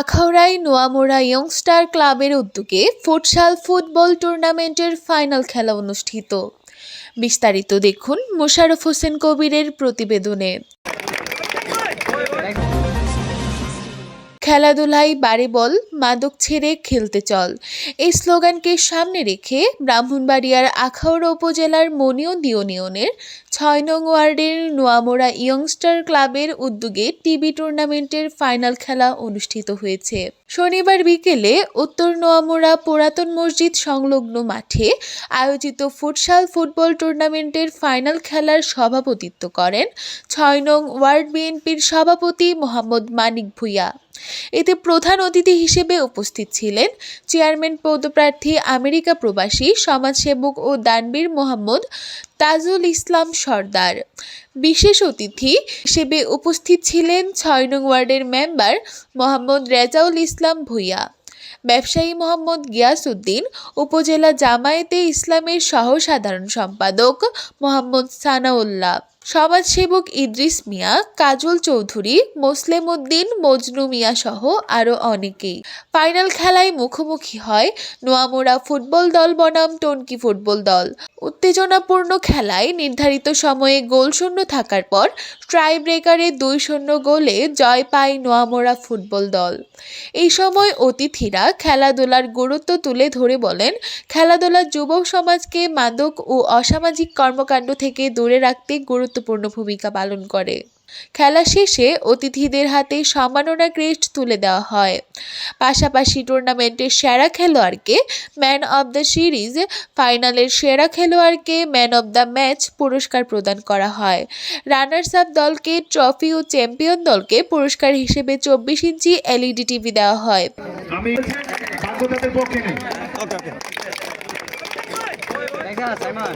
আখাউড়ায় নোয়ামোড়া ইয়ংস্টার ক্লাবের উদ্যোগে futsal football টুর্নামেন্টের ফাইনাল খেলা অনুষ্ঠিত। বিস্তারিত দেখুন মোশারফ হোসেন কবিরের প্রতিবেদনে। খেলাধুলায় বাড়ি বল মাদক ছেড়ে খেলতে চল। এই স্লোগানকে সামনে রেখে ব্রাহ্মণবাড়িয়ার আখাউড়া উপজেলার মনিয়ন ইউনিয়নের ছয় নং ওয়ার্ডের নোয়ামোড়া ইয়ংস্টার ক্লাবের উদ্যোগে টিবি টুর্নামেন্টের ফাইনাল খেলা অনুষ্ঠিত হয়েছে। শনিবার বিকেলে উত্তর নোয়ামোড়া পুরাতন মসজিদ সংলগ্ন মাঠে আয়োজিত ফুটসাল ফুটবল টুর্নামেন্টের ফাইনাল খেলার সভাপতিত্ব করেন ছয় নং ওয়ার্ড বিএনপির সভাপতি মোহাম্মদ মানিক ভুইয়া। এতে প্রধান অতিথি হিসেবে উপস্থিত ছিলেন চেয়ারম্যান পদপ্রার্থী আমেরিকা প্রবাসী, সমাজসেবক ও দানবীর মোহাম্মদ তাজুল ইসলাম সর্দার। বিশেষ অতিথি হিসেবে উপস্থিত ছিলেন ছয় নং ওয়ার্ডের মেম্বার মোহাম্মদ রেজাউল ইসলাম ভুইয়া, ব্যবসায়ী মোহাম্মদ গিয়াসউদ্দিন, উপজেলা জামায়াতে ইসলামের সহ সাধারণ সম্পাদক মোহাম্মদ সানাউল্লাহ। সমাজসেবক ইদ্রিস মিয়া, কাজল চৌধুরী মোসলেম উদ্দিন মজনু মিয়া সহ আরও অনেকেই। ফাইনাল খেলায় মুখোমুখি হয় নোয়ামোড়া ফুটবল দল বনাম টনকি ফুটবল দল। উত্তেজনাপূর্ণ খেলায় নির্ধারিত সময়ে গোল শূন্য থাকার পর ট্রাই ব্রেকারে দুই শূন্য গোলে জয় পায় নোয়ামোড়া ফুটবল দল। এই সময় অতিথিরা খেলাধুলার গুরুত্ব তুলে ধরে বলেন খেলাধুলা যুব সমাজকে মাদক ও অসামাজিক কর্মকাণ্ড থেকে দূরে রাখতে গুরুত্বপূর্ণ ভূমিকা পালন করে। খেলা শেষে অতিথিদের হাতে সম্মাননা ক্রেস্ট তুলে দেওয়া হয়। পাশাপাশি টুর্নামেন্টের সেরা খেলোয়াড়কে ম্যান অব দ্য সিরিজ ফাইনালের সেরা খেলোয়াড়কে ম্যান অব দ্য ম্যাচ পুরস্কার প্রদান করা হয়। রানার্স আপ দলকে ট্রফি ও চ্যাম্পিয়ন দলকে পুরস্কার হিসেবে চব্বিশ ইঞ্চি এলইডি টিভি দেওয়া হয়। আমি পক্ষে নেই। দেখা সাইমন